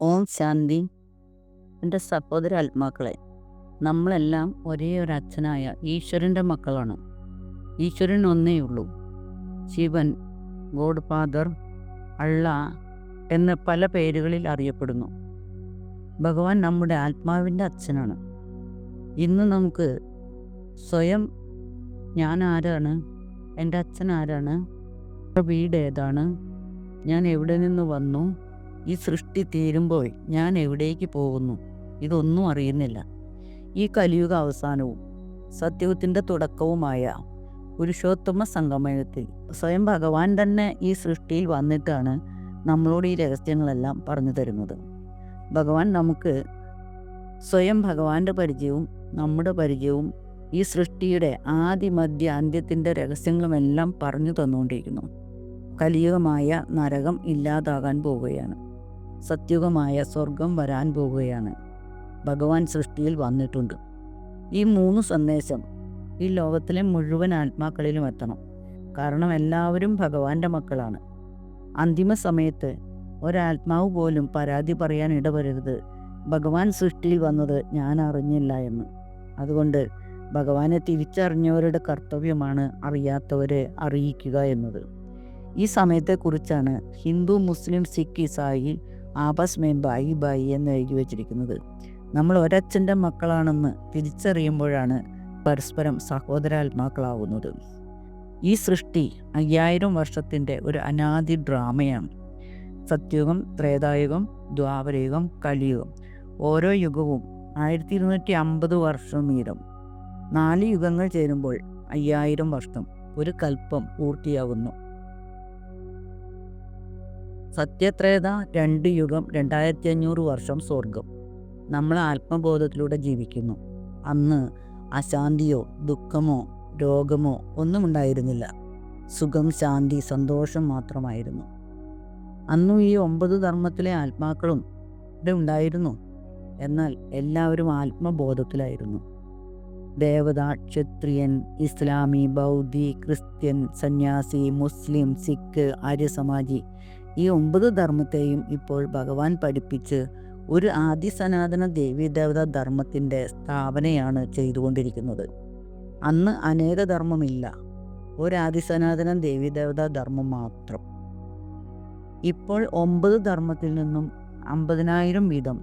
ഓം ശാന്തി. എന്റെ സഹോദര ആത്മാക്കളെ നമ്മളെല്ലാം ഒരേ ഒരു അച്ഛനായ ഈശ്വരന്റെ മക്കളാണ്. ഈശ്വരൻ ഒന്നേ ഉള്ളൂ. ശിവൻ ഗോഡ് ഫാദർ അള്ള എന്ന് പല പേരുകളിൽ അറിയപ്പെടുന്നു. ഭഗവാൻ നമ്മുടെ ആത്മാവിന്റെ അച്ഛനാണ്. ഇന്ന് നമുക്ക് സ്വയം ഞാൻ ആരാണ് എന്റെ അച്ഛൻ ആരാണ് വീട് ഏതാണ് ഞാൻ എവിടെ നിന്ന് വന്നു ഈ സൃഷ്ടി തീരുമ്പോൾ ഞാൻ എവിടേക്ക് പോകുന്നു? ഇതൊന്നും അറിയുന്നില്ല. ഈ കലിയുഗ അവസാനവും സത്യത്തിന്റെ തുടക്കവുമായ പുരുഷോത്തമ സംഗമയത്തിൽ സ്വയം ഭഗവാൻ തന്നെ ഈ സൃഷ്ടിയിൽ വന്നിട്ടാണ് നമ്മളോട് ഈ രഹസ്യങ്ങളെല്ലാം പറഞ്ഞു തരുന്നത്. ഭഗവാൻ നമുക്ക് സ്വയം ഭഗവാന്റെ പരിചയവും നമ്മുടെ പരിചയവും ഈ സൃഷ്ടിയുടെ ആദ്യ മധ്യ അന്ത്യത്തിന്റെ രഹസ്യങ്ങളുമെല്ലാം പറഞ്ഞു തന്നുകൊണ്ടിരിക്കുന്നു. കലിയുഗമായ നരകം ഇല്ലാതാകാൻ പോവുകയാണ്. സത്യുഗമായ സ്വർഗം വരാൻ പോവുകയാണ് ഭഗവാൻ സൃഷ്ടിയിൽ വന്നിട്ടുണ്ട്. ഈ മൂന്ന് സന്ദേശം ഈ ലോകത്തിലെ മുഴുവൻ ആത്മാക്കളിലും എത്തണം. കാരണം എല്ലാവരും ഭഗവാന്റെ മക്കളാണ്. അന്തിമ സമയത്ത് ഒരാത്മാവ് പോലും പരാതി പറയാൻ ഇടവരരുത്. ഭഗവാൻ സൃഷ്ടിയിൽ വന്നത് ഞാൻ അറിഞ്ഞില്ല എന്ന്. അതുകൊണ്ട് ഭഗവാനെ തിരിച്ചറിഞ്ഞവരുടെ കർത്തവ്യമാണ് അറിയാത്തവരെ അറിയിക്കുക എന്നത്. ഈ സമയത്തെക്കുറിച്ചാണ് ഹിന്ദു മുസ്ലിം സിഖ് ഇസായി ആപസ് മേ ബായി ബായി എന്ന് എഴുതി വച്ചിരിക്കുന്നത്. നമ്മൾ ഒരച്ഛന്റെ മക്കളാണെന്ന് തിരിച്ചറിയുമ്പോഴാണ് പരസ്പരം സഹോദരാത്മാക്കളാവുന്നത്. ഈ സൃഷ്ടി അയ്യായിരം വർഷത്തിന്റെ ഒരു അനാദി ഡ്രാമയാണ്. സത്യുഗം ത്രേതായുഗം ദ്വാപരയുഗം കലിയുഗം. ഓരോ യുഗവും ആയിരത്തി ഇരുന്നൂറ്റി അമ്പത് വർഷം വീതം നാല് യുഗങ്ങൾ ചേരുമ്പോൾ അയ്യായിരം വർഷം ഒരു കൽപ്പം പൂർത്തിയാകുന്നു സത്യത്രേത രണ്ട് യുഗം രണ്ടായിരത്തി അഞ്ഞൂറ് വർഷം സ്വർഗം നമ്മൾ ആത്മബോധത്തിലൂടെ ജീവിക്കുന്നു. അന്ന് അശാന്തിയോ ദുഃഖമോ രോഗമോ ഒന്നും ഉണ്ടായിരുന്നില്ല സുഖം ശാന്തി സന്തോഷം മാത്രമായിരുന്നു. അന്നും ഈ ഒമ്പത് ധർമ്മത്തിലെ ആത്മാക്കളും ഇവിടെ ഉണ്ടായിരുന്നു. എന്നാൽ എല്ലാവരും ആത്മബോധത്തിലായിരുന്നു. ദേവത ക്ഷത്രിയൻ ഇസ്ലാമി ബൗദ്ധി ക്രിസ്ത്യൻ സന്യാസി മുസ്ലിം സിഖ് ആര്യസമാജി ഈ ഒമ്പത് ധർമ്മത്തെയും ഇപ്പോൾ ഭഗവാൻ പഠിപ്പിച്ച് ഒരു ആദി സനാതന ദേവീദേവത ധർമ്മത്തിന്റെ സ്ഥാപനയാണ് ചെയ്തുകൊണ്ടിരിക്കുന്നത്. അന്ന് അനേക ധർമ്മമില്ല. ഒരു സനാതന ദേവീദേവത ധർമ്മം മാത്രം. ഇപ്പോൾ ഒമ്പത് ധർമ്മത്തിൽ നിന്നും അമ്പതിനായിരം വീതം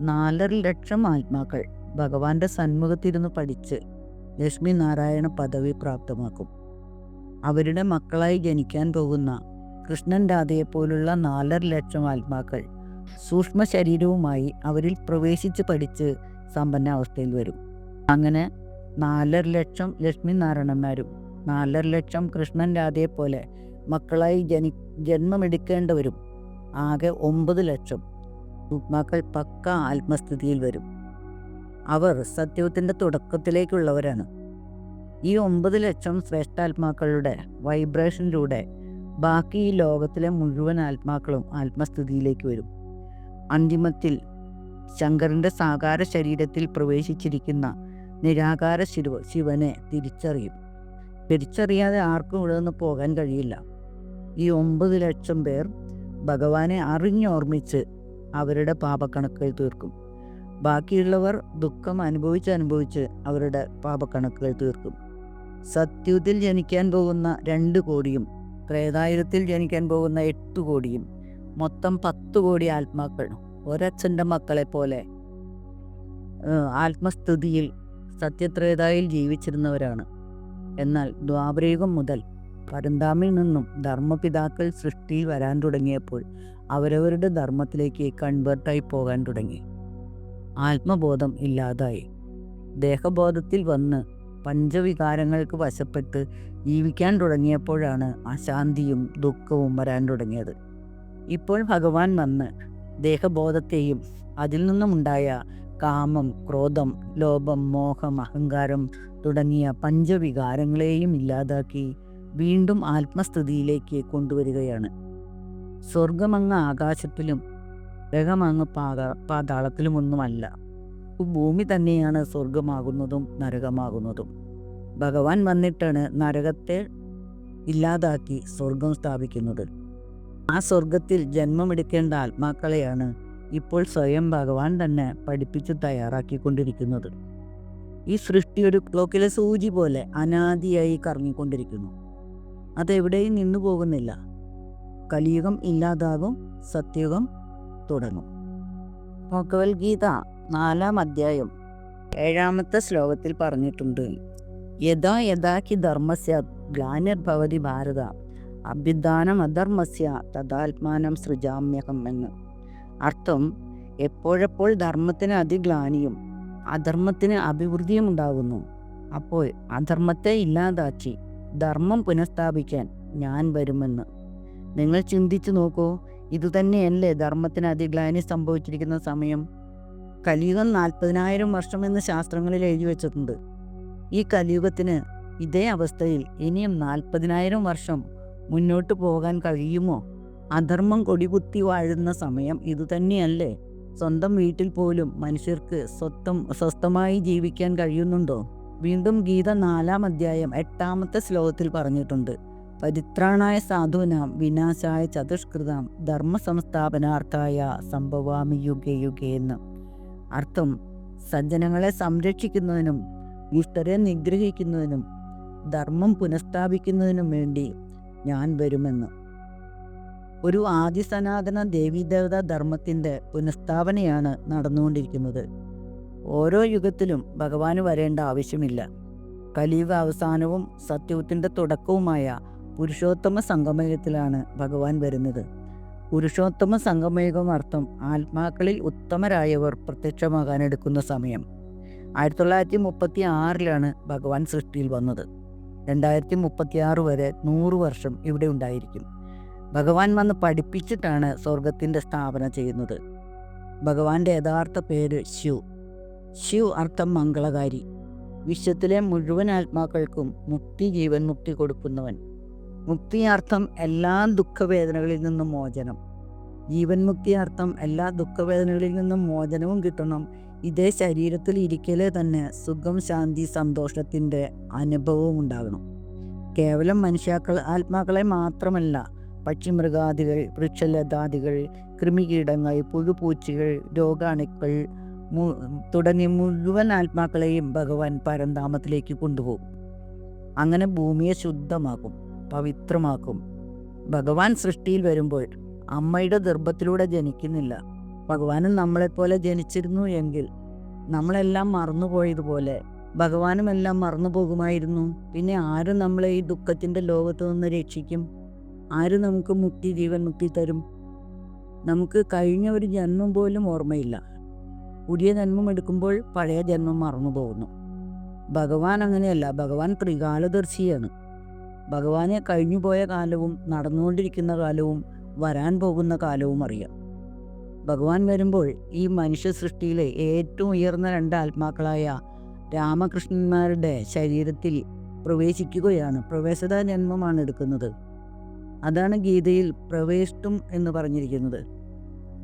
നാലര ലക്ഷം ആത്മാക്കൾ ഭഗവാന്റെ സന്മുഖത്തിരുന്ന് പഠിച്ച് ലക്ഷ്മി നാരായണ പദവി പ്രാപ്തമാക്കും. അവരുടെ മക്കളായി ജനിക്കാൻ പോകുന്ന കൃഷ്ണൻ രാധയെപ്പോലുള്ള നാലര ലക്ഷം ആത്മാക്കൾ സൂക്ഷ്മ ശരീരവുമായി അവരിൽ പ്രവേശിച്ച് പഠിച്ച് സമ്പന്നാവസ്ഥയിൽ വരും. അങ്ങനെ നാലര ലക്ഷം ലക്ഷ്മി നാരായണന്മാരും നാലര ലക്ഷം കൃഷ്ണൻ രാധയെപ്പോലെ മക്കളായി ജനി ജന്മമെടുക്കേണ്ടവരും ആകെ ഒമ്പത് ലക്ഷം ആത്മാക്കൾ പക്ക ആത്മസ്ഥിതിയിൽ വരും. അവർ സത്യത്തിന്റെ തുടക്കത്തിലേക്കുള്ളവരാണ്. ഈ ഒമ്പത് ലക്ഷം ശ്രേഷ്ഠാത്മാക്കളുടെ വൈബ്രേഷനിലൂടെ ബാക്കി ഈ ലോകത്തിലെ മുഴുവൻ ആത്മാക്കളും ആത്മസ്ഥിതിയിലേക്ക് വരും. അന്തിമത്തിൽ ശങ്കറിന്റെ സാകാര ശരീരത്തിൽ പ്രവേശിച്ചിരിക്കുന്ന നിരാകാര ശിവ ശിവനെ തിരിച്ചറിയും. തിരിച്ചറിയാതെ ആർക്കും ഇവിടെ നിന്ന് പോകാൻ കഴിയില്ല. ഈ ഒമ്പത് ലക്ഷം പേർ ഭഗവാനെ അറിഞ്ഞോർമ്മിച്ച് അവരുടെ പാപക്കണക്കുകൾ തീർക്കും. ബാക്കിയുള്ളവർ ദുഃഖം അനുഭവിച്ച് അനുഭവിച്ച് അവരുടെ പാപക്കണക്കുകൾ തീർക്കും. സത്യത്തിൽ ജനിക്കാൻ പോകുന്ന രണ്ട് കോടിയും ത്രേതായുധത്തിൽ ജനിക്കാൻ പോകുന്ന എട്ട് കോടിയും മൊത്തം പത്ത് കോടി ആത്മാക്കൾ ഒരച്ഛന്റെ മക്കളെ പോലെ ആത്മസ്ഥിതിയിൽ സത്യത്രേതായിൽ ജീവിച്ചിരുന്നവരാണ്. എന്നാൽ ദ്വാപരയുഗം മുതൽ പരന്താമിൽ നിന്നും ധർമ്മപിതാക്കൾ സൃഷ്ടിയിൽ വരാൻ തുടങ്ങിയപ്പോൾ അവരവരുടെ ധർമ്മത്തിലേക്ക് കൺവേർട്ടായി പോകാൻ തുടങ്ങി. ആത്മബോധം ഇല്ലാതായി. ദേഹബോധത്തിൽ വന്ന് പഞ്ചവികാരങ്ങൾക്ക് വശപ്പെട്ട് ജീവിക്കാൻ തുടങ്ങിയപ്പോഴാണ് അശാന്തിയും ദുഃഖവും വരാൻ തുടങ്ങിയത്. ഇപ്പോൾ ഭഗവാൻ വന്ന് ദേഹബോധത്തെയും അതിൽ നിന്നുമുണ്ടായ കാമം ക്രോധം ലോഭം മോഹം അഹങ്കാരം തുടങ്ങിയ പഞ്ചവികാരങ്ങളെയും ഇല്ലാതാക്കി വീണ്ടും ആത്മസ്ഥിതിയിലേക്ക് കൊണ്ടുവരികയാണ്. സ്വർഗമങ്ങ് ആകാശത്തിലും ഗ്രഹമങ്ങ് പാത പാതാളത്തിലുമൊന്നുമല്ല. ഭൂമി തന്നെയാണ് സ്വർഗമാകുന്നതും നരകമാകുന്നതും. ഭഗവാൻ വന്നിട്ടാണ് നരകത്തെ ഇല്ലാതാക്കി സ്വർഗം സ്ഥാപിക്കുന്നത്. ആ സ്വർഗത്തിൽ ജന്മമെടുക്കേണ്ട ആത്മാക്കളെയാണ് ഇപ്പോൾ സ്വയം ഭഗവാൻ തന്നെ പഠിപ്പിച്ച് തയ്യാറാക്കിക്കൊണ്ടിരിക്കുന്നത്. ഈ സൃഷ്ടി ഒരു ക്ലോക്കിലെ സൂചി പോലെ അനാദിയായി കറങ്ങിക്കൊണ്ടിരിക്കുന്നു. അതെവിടെയും നിന്നു പോകുന്നില്ല. കലിയുഗം ഇല്ലാതാകും സത്യുഗം തുടങ്ങും. ഭഗവത്ഗീത നാലാം അധ്യായം. ഏഴാമത്തെ ശ്ലോകത്തിൽ പറഞ്ഞിട്ടുണ്ട്. യഥാ യഥാക്കി ധർമ്മസ്യ ഗ്ലാനിർഭവതി ഭാരത. അഭ്യുദ്ധാനം അധർമ്മസ്യ തഥാത്മാനം സൃജാമ്യകം എന്ന്. അർത്ഥം എപ്പോഴെപ്പോൾ ധർമ്മത്തിന് അതിഗ്ലാനിയും അധർമ്മത്തിന് അഭിവൃദ്ധിയും ഉണ്ടാകുന്നു അപ്പോൾ അധർമ്മത്തെ ഇല്ലാതാക്കി ധർമ്മം പുനഃസ്ഥാപിക്കാൻ ഞാൻ വരുമെന്ന്. നിങ്ങൾ ചിന്തിച്ചു നോക്കൂ ഇതുതന്നെയല്ലേ ധർമ്മത്തിന് അതിഗ്ലാനി സംഭവിച്ചിരിക്കുന്ന സമയം? കലിയുഗം നാൽപ്പതിനായിരം എന്ന് ശാസ്ത്രങ്ങളിൽ എഴുതി വച്ചിട്ടുണ്ട്. ഈ കലിയുഗത്തിന് ഇതേ അവസ്ഥയിൽ ഇനിയും നാൽപ്പതിനായിരം വർഷം മുന്നോട്ട് പോകാൻ കഴിയുമോ? അധർമ്മം കൊടികുത്തി വാഴുന്ന സമയം ഇതുതന്നെയല്ലേ സ്വന്തം വീട്ടിൽ പോലും മനുഷ്യർക്ക് സ്വത്തം സ്വസ്ഥമായി ജീവിക്കാൻ കഴിയുന്നുണ്ടോ? വീണ്ടും ഗീത നാലാം അധ്യായം എട്ടാമത്തെ ശ്ലോകത്തിൽ പറഞ്ഞിട്ടുണ്ട്. പരിത്രാണായ സാധുനാം വിനാശായ ചതുഷ്കൃതാം ധർമ്മ സംസ്ഥാപനാർത്ഥായ സംഭവാമി യുഗേ യുഗേ അർത്ഥം സജ്ജനങ്ങളെ സംരക്ഷിക്കുന്നതിനും ദുഷ്ടരെ നിഗ്രഹിക്കുന്നതിനും ധർമ്മം പുനഃസ്ഥാപിക്കുന്നതിനും വേണ്ടി ഞാൻ വരുമെന്ന്. ഒരു ആദിസനാതന ദേവീദേവതാ ധർമ്മത്തിന്റെ പുനഃസ്ഥാപനയാണ് നടന്നുകൊണ്ടിരിക്കുന്നത്. ഓരോ യുഗത്തിലും ഭഗവാന് വരേണ്ട ആവശ്യമില്ല. കലിയുഗ അവസാനവും സത്യവത്തിന്റെ തുടക്കവുമായ പുരുഷോത്തമ സംഗമയത്തിലാണ് ഭഗവാൻ വരുന്നത്. പുരുഷോത്തമ സംഗമയുഗം അർത്ഥം ആത്മാക്കളിൽ ഉത്തമരായവർ പ്രത്യക്ഷമാകാൻ എടുക്കുന്ന സമയം. ആയിരത്തി തൊള്ളായിരത്തി മുപ്പത്തി ആറിലാണ് ഭഗവാൻ സൃഷ്ടിയിൽ വന്നത്. രണ്ടായിരത്തി മുപ്പത്തി ആറ് വരെ നൂറ് വർഷം ഇവിടെ ഉണ്ടായിരിക്കും. ഭഗവാൻ വന്ന് പഠിപ്പിച്ചിട്ടാണ് സ്വർഗത്തിന്റെ സ്ഥാപന ചെയ്യുന്നത്. ഭഗവാന്റെ യഥാർത്ഥ പേര് ശിവ്. ശിവ് അർത്ഥം മംഗളകാരി. വിശ്വത്തിലെ മുഴുവൻ ആത്മാക്കൾക്കും മുക്തി ജീവൻ മുക്തി കൊടുക്കുന്നവൻ. മുക്തി അർത്ഥം എല്ലാ ദുഃഖവേദനകളിൽ നിന്നും മോചനം. ജീവൻ മുക്തി അർത്ഥം എല്ലാ ദുഃഖവേദനകളിൽ നിന്നും മോചനവും കിട്ടണം. ഇതേ ശരീരത്തിൽ ഇരിക്കലേ തന്നെ സുഖം ശാന്തി സന്തോഷത്തിന്റെ അനുഭവവും ഉണ്ടാകണം. കേവലം മനുഷ്യാക്കൾ ആത്മാക്കളെ മാത്രമല്ല പക്ഷിമൃഗാദികൾ വൃക്ഷലതാദികൾ കൃമികീടങ്ങൾ പുഴുപൂച്ചികൾ രോഗാണുക്കൾ മു തുടങ്ങിയ മുഴുവൻ ആത്മാക്കളെയും ഭഗവാൻ പരന്താമത്തിലേക്ക് കൊണ്ടുപോകും. അങ്ങനെ ഭൂമിയെ ശുദ്ധമാക്കും. പവിത്രമാക്കും. ഭഗവാൻ സൃഷ്ടിയിൽ വരുമ്പോൾ അമ്മയുടെ ഗർഭത്തിലൂടെ ജനിക്കുന്നില്ല. ഭഗവാനും നമ്മളെപ്പോലെ ജനിച്ചിരുന്നു എങ്കിൽ നമ്മളെല്ലാം മറന്നുപോയതുപോലെ ഭഗവാനും എല്ലാം മറന്നു പോകുമായിരുന്നു പിന്നെ ആര് നമ്മളെ ഈ ദുഃഖത്തിന്റെ ലോകത്ത് നിന്ന് രക്ഷിക്കും? ആര് നമുക്ക് മുക്തി ജീവൻ മുക്തി തരും? നമുക്ക് കഴിഞ്ഞ ഒരു ജന്മം പോലും ഓർമ്മയില്ല. പുതിയ ജന്മം എടുക്കുമ്പോൾ പഴയ ജന്മം മറന്നു പോകുന്നു ഭഗവാൻ അങ്ങനെയല്ല. ഭഗവാൻ ത്രികാലദർശിയാണ്. ഭഗവാനെ കഴിഞ്ഞുപോയ കാലവും നടന്നുകൊണ്ടിരിക്കുന്ന കാലവും വരാൻ പോകുന്ന കാലവും അറിയാം. ഭഗവാൻ വരുമ്പോൾ ഈ മനുഷ്യ സൃഷ്ടിയിലെ ഏറ്റവും ഉയർന്ന രണ്ട് ആത്മാക്കളായ രാമകൃഷ്ണന്മാരുടെ ശരീരത്തിൽ പ്രവേശിക്കുകയാണ്. പ്രവേശത ജന്മമാണ് എടുക്കുന്നത്. അതാണ് ഗീതയിൽ പ്രവേഷ്ടും എന്ന് പറഞ്ഞിരിക്കുന്നത്.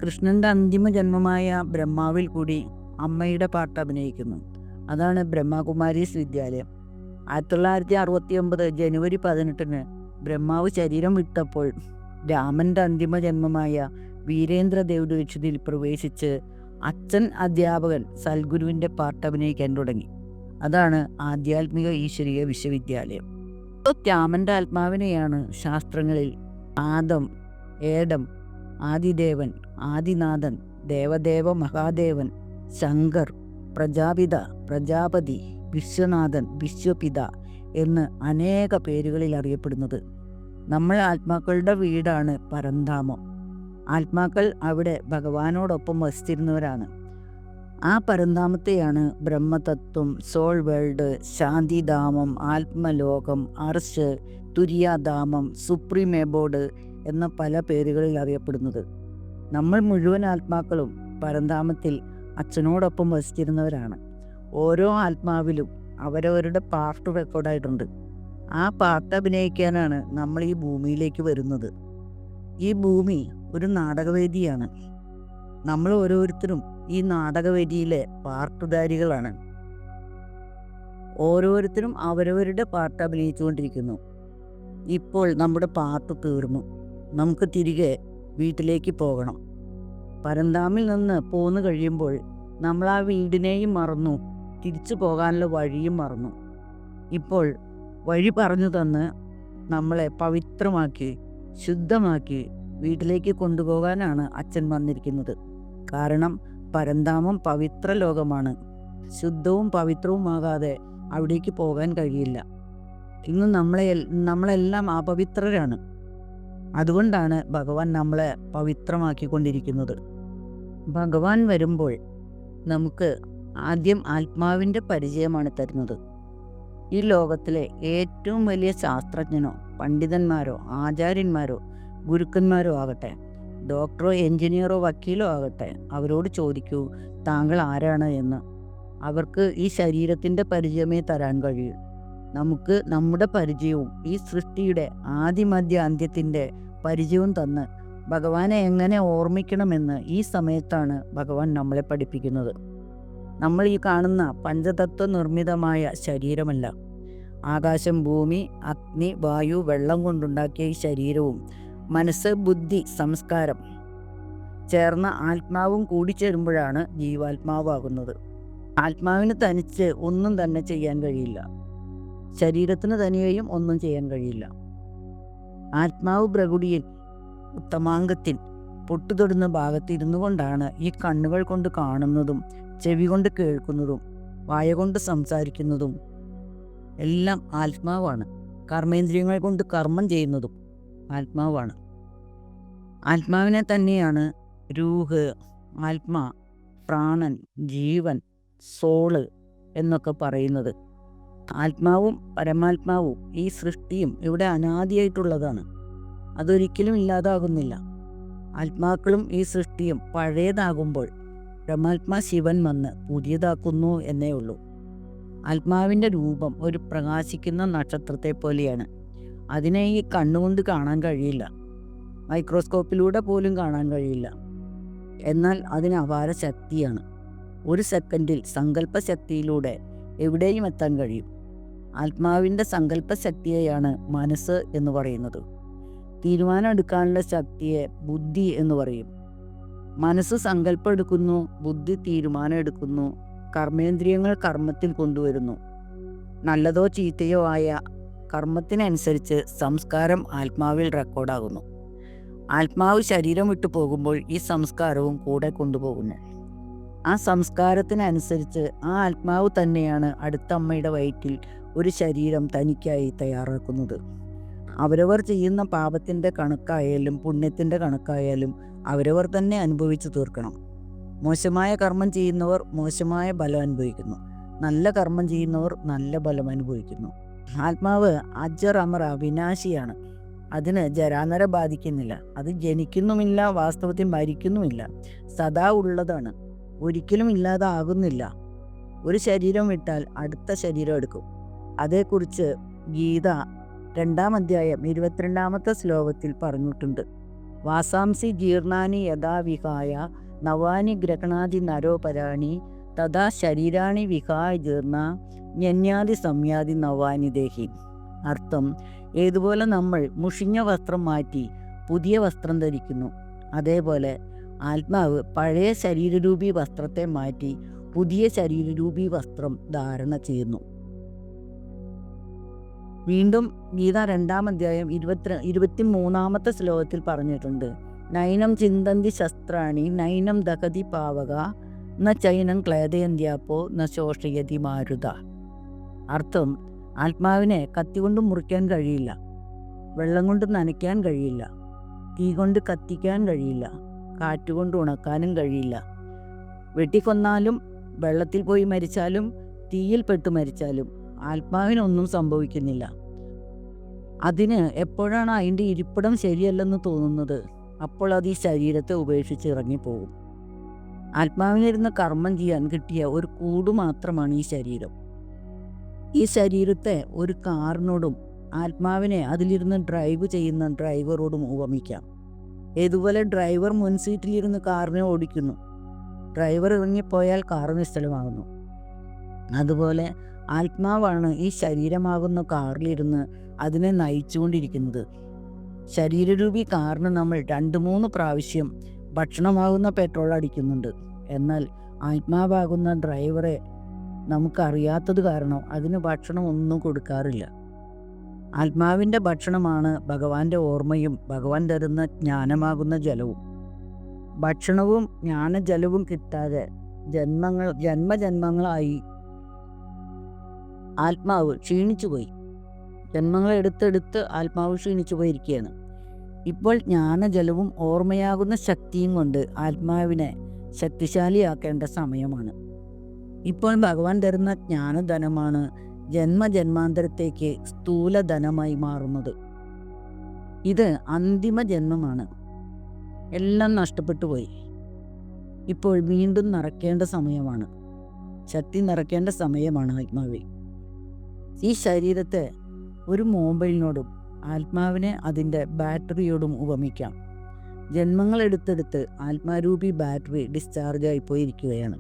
കൃഷ്ണന്റെ അന്തിമ ജന്മമായ ബ്രഹ്മാവിൽ കൂടി അമ്മയുടെ പാട്ട് അഭിനയിക്കുന്നു. അതാണ് ബ്രഹ്മകുമാരീസ് വിദ്യാലയം. ആയിരത്തി തൊള്ളായിരത്തി അറുപത്തി ഒമ്പത് ജനുവരി പതിനെട്ടിന് ബ്രഹ്മാവ് ശരീരം വിട്ടപ്പോൾ രാമന്റെ അന്തിമ ജന്മമായ വീരേന്ദ്രദേവിയുടെ വിശുദ്ധിയിൽ പ്രവേശിച്ച് അച്ഛൻ അധ്യാപകൻ സൽഗുരുവിന്റെ പാട്ട് അഭിനയിക്കാൻ തുടങ്ങി. അതാണ് ആധ്യാത്മിക ഈശ്വരീയ വിശ്വവിദ്യാലയം. രാമന്റെ ആത്മാവിനെയാണ് ശാസ്ത്രങ്ങളിൽ ആദം ഏടം ആദിദേവൻ ആദിനാഥൻ ദേവദേവ മഹാദേവൻ ശങ്കർ പ്രജാപിത പ്രജാപതി വിശ്വനാഥൻ വിശ്വപിത എന്ന് അനേക പേരുകളിൽ അറിയപ്പെടുന്നത്. നമ്മൾ ആത്മാക്കളുടെ വീടാണ് പരന്താമം. ആത്മാക്കൾ അവിടെ ഭഗവാനോടൊപ്പം വസിച്ചിരുന്നവരാണ്. ആ പരന്താമത്തെയാണ് ബ്രഹ്മതത്വം സോൾ വേൾഡ് ശാന്തിധാമം ആത്മലോകം അർഷ് തുര്യാധാമം സുപ്രീം എബോർഡ് എന്ന പല പേരുകളിൽ അറിയപ്പെടുന്നത്. നമ്മൾ മുഴുവൻ ആത്മാക്കളും പരന്താമത്തിൽ അച്ഛനോടൊപ്പം വസിച്ചിരുന്നവരാണ്. ഓരോ ആത്മാവിലും അവരവരുടെ പാർട്ട് റെക്കോർഡായിട്ടുണ്ട് ആ പാർട്ട് അഭിനയിക്കാനാണ് നമ്മൾ ഈ ഭൂമിയിലേക്ക് വരുന്നത്. ഈ ഭൂമി ഒരു നാടകവേദിയാണ്. നമ്മൾ ഓരോരുത്തരും ഈ നാടകവേദിയിലെ പാർട്ടുധാരികളാണ് ഓരോരുത്തരും അവരവരുടെ പാർട്ട് അഭിനയിച്ചുകൊണ്ടിരിക്കുന്നു. ഇപ്പോൾ നമ്മുടെ പാർട്ട് തീർന്നു. നമുക്ക് തിരികെ വീട്ടിലേക്ക് പോകണം. പരന്താമിൽ നിന്ന് പോന്നു കഴിയുമ്പോൾ നമ്മൾ ആ വീടിനെയും മറന്നു. തിരിച്ചു പോകാനുള്ള വഴിയും മറന്നു. ഇപ്പോൾ വഴി പറഞ്ഞു തന്ന് നമ്മളെ പവിത്രമാക്കി ശുദ്ധമാക്കി വീട്ടിലേക്ക് കൊണ്ടുപോകാനാണ് അച്ഛൻ വന്നിരിക്കുന്നത്. കാരണം പരന്താമം പവിത്ര ലോകമാണ്. ശുദ്ധവും പവിത്രവുമാകാതെ അവിടേക്ക് പോകാൻ കഴിയില്ല. ഇന്ന് നമ്മളെ നമ്മളെല്ലാം അപവിത്രരാണ്. അതുകൊണ്ടാണ് ഭഗവാൻ നമ്മളെ പവിത്രമാക്കിക്കൊണ്ടിരിക്കുന്നത്. ഭഗവാൻ വരുമ്പോൾ നമുക്ക് ആദ്യം ആത്മാവിന്റെ പരിചയമാണ് തരുന്നത്. ഈ ലോകത്തിലെ ഏറ്റവും വലിയ ശാസ്ത്രജ്ഞനോ പണ്ഡിതന്മാരോ ആചാര്യന്മാരോ ഗുരുക്കന്മാരോ ആകട്ടെ ഡോക്ടറോ എഞ്ചിനീയറോ വക്കീലോ ആകട്ടെ അവരോട് ചോദിക്കൂ താങ്കൾ ആരാണ് എന്ന്. അവർക്ക് ഈ ശരീരത്തിന്റെ പരിചയമേ തരാൻ കഴിയൂ. നമുക്ക് നമ്മുടെ പരിചയവും ഈ സൃഷ്ടിയുടെ ആദിമധ്യ അന്ത്യത്തിന്റെ പരിചയവും തന്ന് ഭഗവാനെ എങ്ങനെ ഓർമ്മിക്കണമെന്ന് ഈ സമയത്താണ് ഭഗവാൻ നമ്മളെ പഠിപ്പിക്കുന്നത്. നമ്മൾ ഈ കാണുന്ന പഞ്ചതത്വ നിർമ്മിതമായ ശരീരമല്ല. ആകാശം ഭൂമി അഗ്നി വായു വെള്ളം കൊണ്ടുണ്ടാക്കിയ ഈ ശരീരവും മനസ്സ് ബുദ്ധി സംസ്കാരം ചേർന്ന ആത്മാവും കൂടിച്ചേരുമ്പോഴാണ് ജീവാത്മാവാകുന്നത്. ആത്മാവിന് തനിച്ച് ഒന്നും തന്നെ ചെയ്യാൻ കഴിയില്ല. ശരീരത്തിന് തനിയെയും ഒന്നും ചെയ്യാൻ കഴിയില്ല. ആത്മാവ് പ്രകുടിയിൽ ഉത്തമാംഗത്തിൽ പൊട്ടുതൊടുന്ന ഭാഗത്ത് ഇരുന്നു കൊണ്ടാണ് ഈ കണ്ണുകൾ കൊണ്ട് കാണുന്നതും ചെവി കൊണ്ട് കേൾക്കുന്നതും വായ കൊണ്ട് സംസാരിക്കുന്നതും എല്ലാം ആത്മാവാണ്. കർമ്മേന്ദ്രിയങ്ങൾ കൊണ്ട് കർമ്മം ചെയ്യുന്നതും ആത്മാവാണ്. ആത്മാവിനെ തന്നെയാണ് രൂഹ് ആത്മാ പ്രാണൻ ജീവൻ സോൾ എന്നൊക്കെ പറയുന്നത്. ആത്മാവും പരമാത്മാവും ഈ സൃഷ്ടിയും ഇവിടെ അനാദിയായിട്ടുള്ളതാണ്. അതൊരിക്കലും ഇല്ലാതാകുന്നില്ല. ആത്മാക്കളും ഈ സൃഷ്ടിയും പഴയതാകുമ്പോൾ പരമാത്മാ ശിവൻ വന്ന് പുതിയതാക്കുന്നു എന്നേ ഉള്ളൂ. ആത്മാവിന്റെ രൂപം ഒരു പ്രകാശിക്കുന്ന നക്ഷത്രത്തെ പോലെയാണ് അതിനെ ഈ കണ്ണുകൊണ്ട് കാണാൻ കഴിയില്ല. മൈക്രോസ്കോപ്പിലൂടെ പോലും കാണാൻ കഴിയില്ല. എന്നാൽ അതിന് അപാര ശക്തിയാണ്. ഒരു സെക്കൻഡിൽ സങ്കല്പ ശക്തിയിലൂടെ എവിടെയും എത്താൻ കഴിയും. ആത്മാവിന്റെ സങ്കല്പ ശക്തിയെയാണ് മനസ്സ് എന്ന് പറയുന്നത്. തീരുമാനമെടുക്കാനുള്ള ശക്തിയെ ബുദ്ധി എന്ന് പറയും. മനസ്സ് സങ്കല്പം എടുക്കുന്നു ബുദ്ധി തീരുമാനം എടുക്കുന്നു കർമ്മേന്ദ്രിയങ്ങൾ കർമ്മത്തിൽ കൊണ്ടുവരുന്നു. നല്ലതോ ചീത്തയോ ആയ കർമ്മത്തിനനുസരിച്ച് സംസ്കാരം ആത്മാവിൽ റെക്കോർഡാകുന്നു. ആത്മാവ് ശരീരം വിട്ടു പോകുമ്പോൾ ഈ സംസ്കാരവും കൂടെ കൊണ്ടുപോകുന്നു. ആ സംസ്കാരത്തിനനുസരിച്ച് ആ ആത്മാവ് തന്നെയാണ് അടുത്ത അമ്മയുടെ വയറ്റിൽ ഒരു ശരീരം തനിക്കായി തയ്യാറാക്കുന്നത്. അവരവർ ചെയ്യുന്ന പാപത്തിന്റെ കണക്കായാലും പുണ്യത്തിന്റെ കണക്കായാലും അവരവർ തന്നെ അനുഭവിച്ചു തീർക്കണം. മോശമായ കർമ്മം ചെയ്യുന്നവർ മോശമായ ബലം അനുഭവിക്കുന്നു. നല്ല കർമ്മം ചെയ്യുന്നവർ നല്ല ബലം അനുഭവിക്കുന്നു. ആത്മാവ് അജർ അമറ വിനാശിയാണ് അതിന് ജരാനര ബാധിക്കുന്നില്ല. അത് ജനിക്കുന്നുമില്ല വാസ്തവത്തിൽ മരിക്കുന്നുമില്ല. സദാ ഉള്ളതാണ്. ഒരിക്കലും ഇല്ലാതാകുന്നില്ല ഒരു ശരീരം വിട്ടാൽ അടുത്ത ശരീരം എടുക്കും. അതേക്കുറിച്ച് ഗീത രണ്ടാം അധ്യായം ഇരുപത്തിരണ്ടാമത്തെ ശ്ലോകത്തിൽ പറഞ്ഞിട്ടുണ്ട്. വാസാംസി ജീർണാനി യഥാ വിഹായ നവാനി ഗ്രഹണാദി നരോപരാണി തഥാ ശരീരാണി വിഹായ ജീർണ ഞന്യാദി സംയാദി നവാനി ദേഹി. അർത്ഥം ഏതുപോലെ നമ്മൾ മുഷിഞ്ഞ വസ്ത്രം മാറ്റി പുതിയ വസ്ത്രം ധരിക്കുന്നു. അതേപോലെ ആത്മാവ് പഴയ ശരീരരൂപി വസ്ത്രത്തെ മാറ്റി പുതിയ ശരീരരൂപി വസ്ത്രം ധാരണ ചെയ്യുന്നു. വീണ്ടും ഗീത രണ്ടാം അധ്യായം ഇരുപത്തി ഇരുപത്തി മൂന്നാമത്തെ ശ്ലോകത്തിൽ പറഞ്ഞിട്ടുണ്ട്. നൈനം ചിന്തന്തി ശസ്ത്രാണി നൈനം ദഹതി പാവക ന ചൈനം ക്ലേദയന്ത്യാപ്പോ ന ശോഷയതി മാരുത. അർത്ഥം ആത്മാവിനെ കത്തികൊണ്ട് മുറിക്കാൻ കഴിയില്ല വെള്ളം കൊണ്ട് നനയ്ക്കാൻ കഴിയില്ല തീ കൊണ്ട് കത്തിക്കാൻ കഴിയില്ല കാറ്റുകൊണ്ട് ഉണക്കാനും കഴിയില്ല. വെട്ടിക്കൊന്നാലും വെള്ളത്തിൽ പോയി മരിച്ചാലും തീയിൽ പെട്ട് മരിച്ചാലും ആത്മാവിനൊന്നും സംഭവിക്കുന്നില്ല. അതിന് എപ്പോഴാണ് അതിന്റെ ഇരിപ്പിടം ശരിയല്ലെന്ന് തോന്നുന്നത്? അപ്പോൾ അത് ഈ ശരീരത്തെ ഉപേക്ഷിച്ച് ഇറങ്ങിപ്പോകും. ആത്മാവിനിരുന്ന് കർമ്മം ചെയ്യാൻ കിട്ടിയ ഒരു കൂട് മാത്രമാണ് ഈ ശരീരം. ഈ ശരീരത്തെ ഒരു കാറിനോടും ആത്മാവിനെ അതിലിരുന്ന് ഡ്രൈവ് ചെയ്യുന്ന ഡ്രൈവറോടും ഉപമിക്കാം. ഏതുപോലെ ഡ്രൈവർ മുൻസീറ്റിലിരുന്ന് കാറിനെ ഓടിക്കുന്നു. ഡ്രൈവർ ഇറങ്ങിപ്പോയാൽ കാർ നിശ്ചലമാകുന്നു. അതുപോലെ ആത്മാവാണ് ഈ ശരീരമാകുന്ന കാറിലിരുന്ന് അതിനെ നയിച്ചുകൊണ്ടിരിക്കുന്നത്. ശരീരരൂപി കാറിന് നമ്മൾ രണ്ട് മൂന്ന് പ്രാവശ്യം ഭക്ഷണമാകുന്ന പെട്രോൾ അടിക്കുന്നുണ്ട്. എന്നാൽ ആത്മാവാകുന്ന ഡ്രൈവറെ നമുക്കറിയാത്തത് കാരണം അതിന് ഭക്ഷണം ഒന്നും കൊടുക്കാറില്ല. ആത്മാവിന്റെ ഭക്ഷണമാണ് ഭഗവാന്റെ ഓർമ്മയും ഭഗവാൻ തരുന്ന ജ്ഞാനമാകുന്ന ജലവും. ഭക്ഷണവും ജ്ഞാനജലവും കിട്ടാതെ ജന്മങ്ങൾ ജന്മജന്മങ്ങളായി ആത്മാവ് ക്ഷീണിച്ചു പോയി ജന്മങ്ങൾ എടുത്തെടുത്ത് ആത്മാവ് ക്ഷീണിച്ചു പോയിരിക്കുകയാണ് ഇപ്പോൾ ജ്ഞാനജലവും ഓർമ്മയാകുന്ന ശക്തിയും കൊണ്ട് ആത്മാവിനെ ശക്തിശാലിയാക്കേണ്ട സമയമാണ്. ഇപ്പോൾ ഭഗവാൻ തരുന്ന ജ്ഞാനധനമാണ് ജന്മജന്മാന്തരത്തേക്ക് സ്ഥൂലധനമായി മാറുന്നത്. ഇത് അന്തിമ ജന്മമാണ് എല്ലാം നഷ്ടപ്പെട്ടു പോയി ഇപ്പോൾ വീണ്ടും നിറയ്ക്കേണ്ട സമയമാണ്. ശക്തി നിറയ്ക്കേണ്ട സമയമാണ് ആത്മാവിൽ. ഈ ശരീരത്തെ ഒരു മൊബൈലിനോടും ആത്മാവിനെ അതിന്റെ ബാറ്ററിയോടും ഉപമിക്കാം. ജന്മങ്ങൾ എടുത്തെടുത്ത് ആത്മാരൂപി ബാറ്ററി ഡിസ്ചാർജ് ആയി പോയിരിക്കുകയാണ്.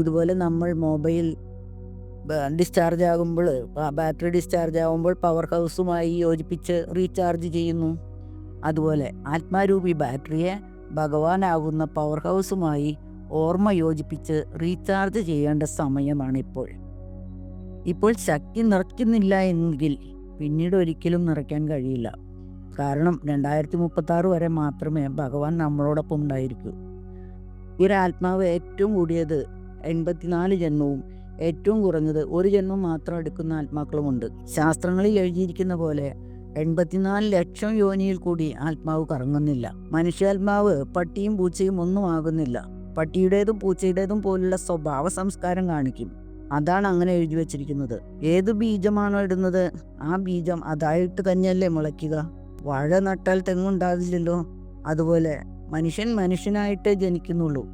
ഇതുപോലെ നമ്മൾ മൊബൈൽ ഡിസ്ചാർജ് ആകുമ്പോൾ ബാറ്ററി ഡിസ്ചാർജ് ആകുമ്പോൾ പവർ ഹൗസുമായി യോജിപ്പിച്ച് റീചാർജ് ചെയ്യുന്നു. അതുപോലെ ആത്മാരൂപി ബാറ്ററിയെ ഭഗവാനാകുന്ന പവർ ഹൗസുമായി ഓർമ്മ യോജിപ്പിച്ച് റീചാർജ് ചെയ്യേണ്ട സമയമാണ് ഇപ്പോൾ ശക്തി നിറയ്ക്കുന്നില്ല എങ്കിൽ പിന്നീട് ഒരിക്കലും നിറയ്ക്കാൻ കഴിയില്ല. കാരണം രണ്ടായിരത്തി മുപ്പത്തി വരെ മാത്രമേ ഭഗവാൻ നമ്മളോടൊപ്പം ഉണ്ടായിരിക്കൂ. ഒരു ആത്മാവ് ഏറ്റവും കൂടിയത് എൺപത്തിനാല് ജന്മവും ഏറ്റവും കുറഞ്ഞത് ഒരു ജന്മം മാത്രം എടുക്കുന്ന ആത്മാക്കളുമുണ്ട്. ശാസ്ത്രങ്ങളിൽ എഴുതിയിരിക്കുന്ന പോലെ എൺപത്തിനാല് ലക്ഷം യോനിയിൽ കൂടി ആത്മാവ് കറങ്ങുന്നില്ല. മനുഷ്യാത്മാവ് പട്ടിയും പൂച്ചയും ഒന്നും ആകുന്നില്ല. പട്ടിയുടേതും പൂച്ചയുടേതും പോലുള്ള സ്വഭാവ സംസ്കാരം കാണിക്കും. അതാണ് അങ്ങനെ എഴുതി വെച്ചിരിക്കുന്നത്. ഏത് ബീജമാണോ ഇടുന്നത്? ആ ബീജം അതായിട്ട് തന്നെയല്ലേ മുളയ്ക്കുക? വാഴ നട്ടാൽ തെങ്ങുണ്ടാകില്ലല്ലോ. അതുപോലെ മനുഷ്യൻ മനുഷ്യനായിട്ടേ ജനിക്കുന്നുള്ളൂ.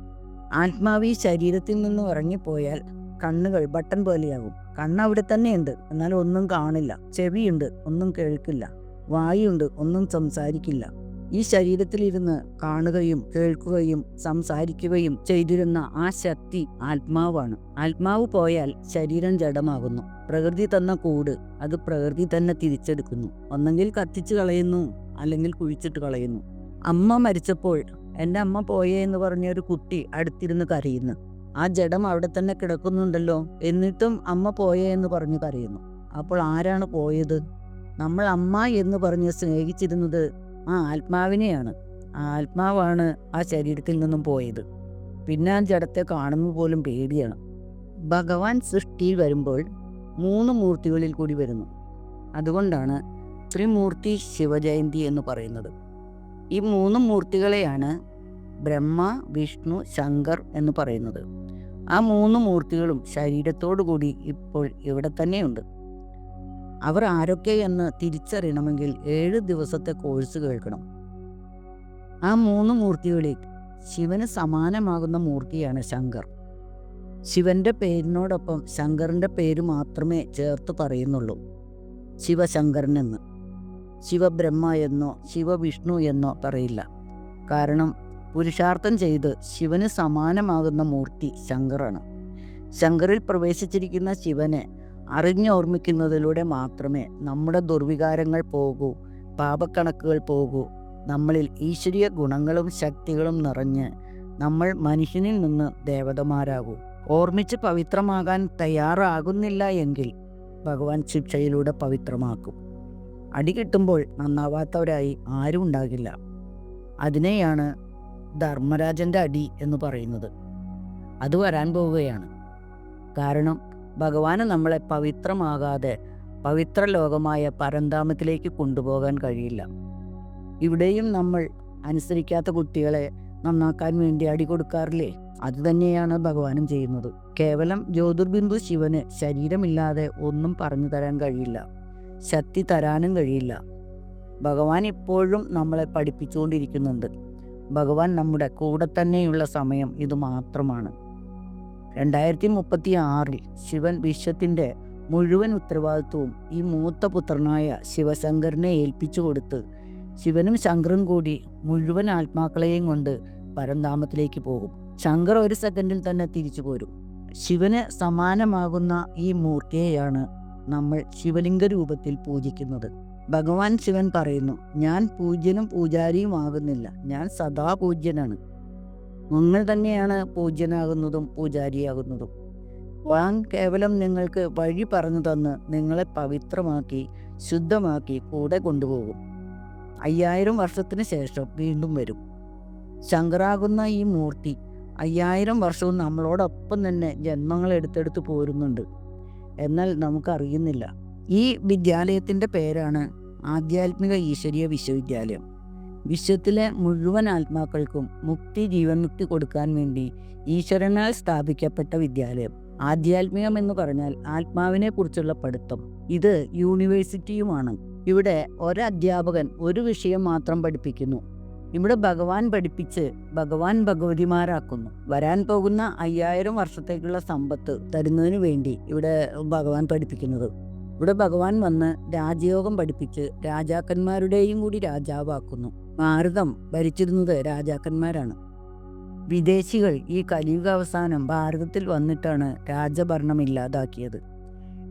ആത്മാവ് ഈ ശരീരത്തിൽ നിന്ന് ഇറങ്ങിപ്പോയാൽ കണ്ണുകൾ ബട്ടൺ പോലെയാകും. കണ്ണ് അവിടെ തന്നെയുണ്ട്. എന്നാൽ ഒന്നും കാണില്ല. ചെവിയുണ്ട്. ഒന്നും കേൾക്കില്ല. വായുണ്ട്. ഒന്നും സംസാരിക്കില്ല. ഈ ശരീരത്തിലിരുന്ന് കാണുകയും കേൾക്കുകയും സംസാരിക്കുകയും ചെയ്തിരുന്ന ആ ശക്തി ആത്മാവാണ്. ആത്മാവ് പോയാൽ ശരീരം ജഡമാകുന്നു. പ്രകൃതി തന്ന കൂട് അത് പ്രകൃതി തന്നെ തിരിച്ചെടുക്കുന്നു. ഒന്നെങ്കിൽ കത്തിച്ചു കളയുന്നു അല്ലെങ്കിൽ കുഴിച്ചിട്ട് കളയുന്നു. അമ്മ മരിച്ചപ്പോൾ എന്റെ അമ്മ പോയേ എന്ന് പറഞ്ഞ ഒരു കുട്ടി അടുത്തിരുന്ന് കരയുന്നു. ആ ജഡം അവിടെ തന്നെ കിടക്കുന്നുണ്ടല്ലോ എന്നിട്ടും അമ്മ പോയേ എന്ന് പറഞ്ഞു കരയുന്നു. അപ്പോൾ ആരാണ് പോയത്? നമ്മൾ അമ്മ എന്ന് പറഞ്ഞ് സ്നേഹിച്ചിരുന്നത് ആ ആത്മാവിനെയാണ്. ആത്മാവാണ് ആ ശരീരത്തിൽ നിന്നും പോയത്. പിന്നെ ആ ജഡത്തെ കാണുമ്പോൾ പോലും പേടിയാണ്. ഭഗവാൻ സൃഷ്ടിയിൽ വരുമ്പോൾ മൂന്ന് മൂർത്തികളിൽ കൂടി വരുന്നു. അതുകൊണ്ടാണ് ത്രിമൂർത്തി ശിവജയന്തി എന്ന് പറയുന്നത്. ഈ മൂന്ന് മൂർത്തികളെയാണ് ബ്രഹ്മ വിഷ്ണു ശങ്കർ എന്ന് പറയുന്നത്. ആ മൂന്ന് മൂർത്തികളും ശരീരത്തോടു കൂടി ഇപ്പോൾ ഇവിടെ തന്നെയുണ്ട്. അവർ ആരൊക്കെ എന്ന് തിരിച്ചറിയണമെങ്കിൽ ഏഴ് ദിവസത്തെ കോഴ്സ് കേൾക്കണം. ആ മൂന്ന് മൂർത്തികളിൽ ശിവന് സമാനമാകുന്ന മൂർത്തിയാണ് ശങ്കർ. ശിവന്റെ പേരിനോടൊപ്പം ശങ്കറിന്റെ പേര് മാത്രമേ ചേർത്ത് പറയുന്നുള്ളൂ. ശിവശങ്കരനെന്ന്. ശിവബ്രഹ്മ എന്നോ ശിവവിഷ്ണു എന്നോ പറയില്ല. കാരണം പുരുഷാർത്ഥം ചെയ്ത് ശിവന് സമാനമാകുന്ന മൂർത്തി ശങ്കറാണ്. ശങ്കറിൽ പ്രവേശിച്ചിരിക്കുന്ന ശിവനെ അറിഞ്ഞോർമ്മിക്കുന്നതിലൂടെ മാത്രമേ നമ്മുടെ ദുർവികാരങ്ങൾ പോകൂ പാപക്കണക്കുകൾ പോകൂ. നമ്മളിൽ ഈശ്വരീയ ഗുണങ്ങളും ശക്തികളും നിറഞ്ഞ് നമ്മൾ മനുഷ്യനിൽ നിന്ന് ദേവതമാരാകൂ. ഓർമ്മിച്ച് പവിത്രമാകാൻ തയ്യാറാകുന്നില്ല എങ്കിൽ ഭഗവാൻ ശിക്ഷയിലൂടെ പവിത്രമാക്കും. അടി കിട്ടുമ്പോൾ നന്നാവാത്തവരായി ആരും ഉണ്ടാകില്ല. അതിനെയാണ് ധർമ്മരാജന്റെ അടി എന്ന് പറയുന്നത്. അത് വരാൻ പോവുകയാണ്. കാരണം ഭഗവാന് നമ്മളെ പവിത്രമാകാതെ പവിത്ര ലോകമായ പരന്താമത്തിലേക്ക് കൊണ്ടുപോകാൻ കഴിയില്ല. ഇവിടെയും നമ്മൾ അനുസരിക്കാത്ത കുട്ടികളെ നന്നാക്കാൻ വേണ്ടി അടി കൊടുക്കാറില്ലേ? അതുതന്നെയാണ് ഭഗവാനും ചെയ്യുന്നത്. കേവലം ജ്യോതിർബിന്ദു ശിവന് ശരീരമില്ലാതെ ഒന്നും പറഞ്ഞു തരാൻ കഴിയില്ല. ശക്തി തരാനും കഴിയില്ല. ഭഗവാൻ ഇപ്പോഴും നമ്മളെ പഠിപ്പിച്ചുകൊണ്ടിരിക്കുന്നുണ്ട്. ഭഗവാൻ നമ്മുടെ കൂടെ തന്നെയുള്ള സമയം ഇത് മാത്രമാണ്. രണ്ടായിരത്തി മുപ്പത്തി ആറിൽ ശിവൻ വിശ്വത്തിന്റെ മുഴുവൻ ഉത്തരവാദിത്വവും ഈ മൂത്ത പുത്രനായ ശിവശങ്കറിനെ ഏൽപ്പിച്ചു കൊടുത്ത് ശിവനും ശങ്കറും കൂടി മുഴുവൻ ആത്മാക്കളെയും കൊണ്ട് പരന്താമത്തിലേക്ക് പോകും. ശങ്കർ ഒരു സെക്കൻഡിൽ തന്നെ തിരിച്ചു പോരും. ശിവന് സമാനമാകുന്ന ഈ മൂർത്തിയെയാണ് നമ്മൾ ശിവലിംഗ രൂപത്തിൽ പൂജിക്കുന്നത്. ഭഗവാൻ ശിവൻ പറയുന്നു ഞാൻ പൂജ്യനും പൂജാരിയും ആകുന്നില്ല. ഞാൻ സദാ പൂജ്യനാണ്. നിങ്ങൾ തന്നെയാണ് പൂജ്യനാകുന്നതും പൂജാരിയാകുന്നതും. ഞാൻ കേവലം നിങ്ങൾക്ക് വഴി പറഞ്ഞു തന്ന് നിങ്ങളെ പവിത്രമാക്കി ശുദ്ധമാക്കി കൂടെ കൊണ്ടുപോകും. അയ്യായിരം വർഷത്തിന് ശേഷം വീണ്ടും വരും. ശങ്കറാകുന്ന ഈ മൂർത്തി അയ്യായിരം വർഷവും നമ്മളോടൊപ്പം തന്നെ ജന്മങ്ങൾ എടുത്തെടുത്ത് പോരുന്നുണ്ട്. എന്നാൽ നമുക്കറിയുന്നില്ല. ഈ വിദ്യാലയത്തിന്റെ പേരാണ് ആധ്യാത്മിക ഈശ്വരീയ വിശ്വവിദ്യാലയം. വിശ്വത്തിലെ മുഴുവൻ ആത്മാക്കൾക്കും മുക്തി ജീവൻ മുക്തി കൊടുക്കാൻ വേണ്ടി ഈശ്വരനാൽ സ്ഥാപിക്കപ്പെട്ട വിദ്യാലയം. ആധ്യാത്മികം എന്ന് പറഞ്ഞാൽ ആത്മാവിനെ കുറിച്ചുള്ള പഠിത്തം. ഇത് യൂണിവേഴ്സിറ്റിയുമാണ്. ഇവിടെ ഒരധ്യാപകൻ ഒരു വിഷയം മാത്രം പഠിപ്പിക്കുന്നു. ഇവിടെ ഭഗവാൻ പഠിപ്പിച്ച് ഭഗവാൻ ഭഗവതിമാരാക്കുന്നു. വരാൻ പോകുന്ന അയ്യായിരം വർഷത്തേക്കുള്ള സമ്പത്ത് തരുന്നതിന് വേണ്ടി ഇവിടെ ഭഗവാൻ പഠിപ്പിക്കുന്നത്. ഇവിടെ ഭഗവാൻ വന്ന് രാജയോഗം പഠിപ്പിച്ച് രാജാക്കന്മാരുടെയും കൂടി രാജാവാക്കുന്നു. ഭാരതം ഭരിച്ചിരുന്നത് രാജാക്കന്മാരാണ്. വിദേശികൾ ഈ കലിയുഗ അവസാനം ഭാരതത്തിൽ വന്നിട്ടാണ് രാജഭരണം ഇല്ലാതാക്കിയത്.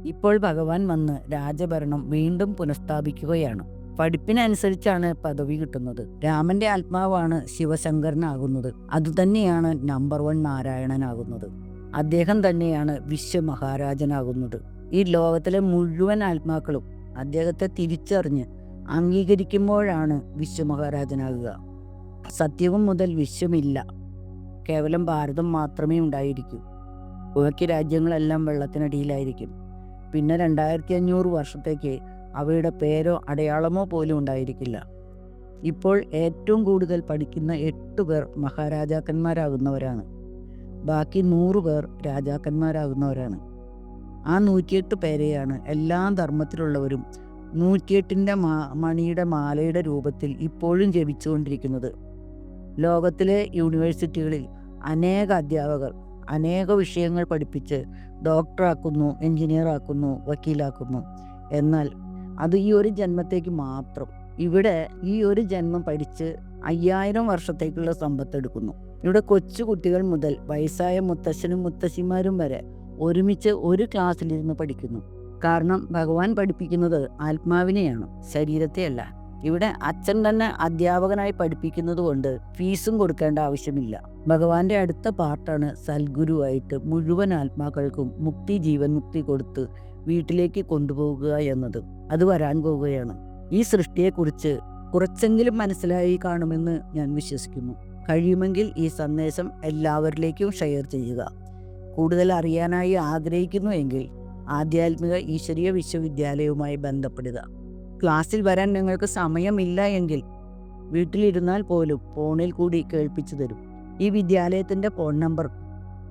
ഇപ്പോൾ ഭഗവാൻ വന്ന് രാജഭരണം വീണ്ടും പുനഃസ്ഥാപിക്കുകയാണ്. പഠിപ്പിനനുസരിച്ചാണ് പദവി കിട്ടുന്നത്. രാമന്റെ ആത്മാവാണ് ശിവശങ്കരനാകുന്നത്. അതുതന്നെയാണ് നമ്പർ വൺ നാരായണനാകുന്നത്. അദ്ദേഹം തന്നെയാണ് വിശ്വമഹാരാജനാകുന്നത്. ഈ ലോകത്തിലെ മുഴുവൻ ആത്മാക്കളും അദ്ദേഹത്തെ തിരിച്ചറിഞ്ഞ് അംഗീകരിക്കുമ്പോഴാണ് വിശ്വമഹാരാജനാകുക. സത്യവും മുതൽ വിശ്വമില്ല. കേവലം ഭാരതം മാത്രമേ ഉണ്ടായിരിക്കൂ. ബാക്കി രാജ്യങ്ങളെല്ലാം വെള്ളത്തിനടിയിലായിരിക്കും. പിന്നെ രണ്ടായിരത്തി അഞ്ഞൂറ് വർഷത്തേക്ക് അവയുടെ പേരോ അടയാളമോ പോലും ഉണ്ടായിരിക്കില്ല. ഇപ്പോൾ ഏറ്റവും കൂടുതൽ പഠിക്കുന്ന എട്ട് പേർ മഹാരാജാക്കന്മാരാകുന്നവരാണ്. ബാക്കി നൂറ് പേർ രാജാക്കന്മാരാകുന്നവരാണ്. ആ നൂറ്റിയെട്ട് പേരെയാണ് എല്ലാ ധർമ്മത്തിലുള്ളവരും നൂറ്റിയെട്ടിന്റെ മാ മണിയുടെ മാലയുടെ രൂപത്തിൽ ഇപ്പോഴും ജപിച്ചുകൊണ്ടിരിക്കുന്നത്. ലോകത്തിലെ യൂണിവേഴ്സിറ്റികളിൽ അനേക അധ്യാപകർ അനേക വിഷയങ്ങൾ പഠിപ്പിച്ച് ഡോക്ടറാക്കുന്നു എഞ്ചിനീയറാക്കുന്നു വക്കീലാക്കുന്നു. എന്നാൽ അത് ഈ ഒരു ജന്മത്തേക്ക് മാത്രം. ഇവിടെ ഈ ഒരു ജന്മം പഠിച്ച് അയ്യായിരം വർഷത്തേക്കുള്ള സമ്പത്തെടുക്കുന്നു ഇവിടെ കൊച്ചു കുട്ടികൾ മുതൽ വയസ്സായ മുത്തശ്ശനും മുത്തശ്ശിമാരും വരെ ഒരുമിച്ച് ഒരു ക്ലാസ്സിലിരുന്ന് പഠിക്കുന്നു. കാരണം ഭഗവാൻ പഠിപ്പിക്കുന്നത് ആത്മാവിനെയാണ് ശരീരത്തെയല്ല. ഇവിടെ അച്ഛൻ തന്നെ അധ്യാപകനായി പഠിപ്പിക്കുന്നത് കൊണ്ട് ഫീസും കൊടുക്കേണ്ട ആവശ്യമില്ല. ഭഗവാന്റെ അടുത്ത പാർട്ടാണ് സൽഗുരുവായിട്ട് മുഴുവൻ ആത്മാക്കൾക്കും മുക്തി ജീവൻ മുക്തി കൊടുത്ത് വീട്ടിലേക്ക് കൊണ്ടുപോകുക എന്നത്. അത് വരാൻ പോവുകയാണ്. ഈ സൃഷ്ടിയെക്കുറിച്ച് കുറച്ചെങ്കിലും മനസ്സിലായി കാണുമെന്ന് ഞാൻ വിശ്വസിക്കുന്നു. കഴിയുമെങ്കിൽ ഈ സന്ദേശം എല്ലാവരിലേക്കും ഷെയർ ചെയ്യുക. കൂടുതൽ അറിയാനായി ആഗ്രഹിക്കുന്നു എങ്കിൽ ആധ്യാത്മിക ഈശ്വരീയ വിശ്വവിദ്യാലയവുമായി ബന്ധപ്പെടുക. ക്ലാസ്സിൽ വരാൻ നിങ്ങൾക്ക് സമയമില്ല എങ്കിൽ വീട്ടിലിരുന്നാൽ പോലും ഫോണിൽ കൂടി കേൾപ്പിച്ചു തരും. ഈ വിദ്യാലയത്തിന്റെ ഫോൺ നമ്പർ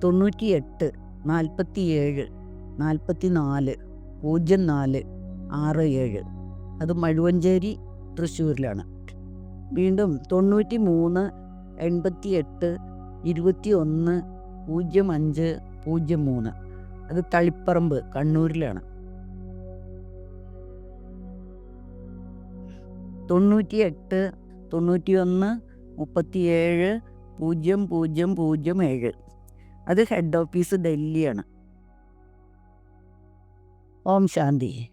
തൊണ്ണൂറ്റി എട്ട് നാൽപ്പത്തി ഏഴ് നാൽപ്പത്തി നാല് പൂജ്യം നാല് ആറ് ഏഴ്. അത് മഴുവഞ്ചേരി തൃശ്ശൂരിലാണ്. വീണ്ടും തൊണ്ണൂറ്റി മൂന്ന് എൺപത്തി എട്ട് ഇരുപത്തി ഒന്ന് പൂജ്യം അഞ്ച് പൂജ്യം മൂന്ന്. അത് തളിപ്പറമ്പ് കണ്ണൂരിലാണ്. തൊണ്ണൂറ്റി എട്ട് തൊണ്ണൂറ്റി ഒന്ന് മുപ്പത്തിയേഴ് പൂജ്യം പൂജ്യം പൂജ്യം ഏഴ്. അത് ഹെഡ് ഓഫീസ് ഡൽഹിയാണ്. ഓം ശാന്തി.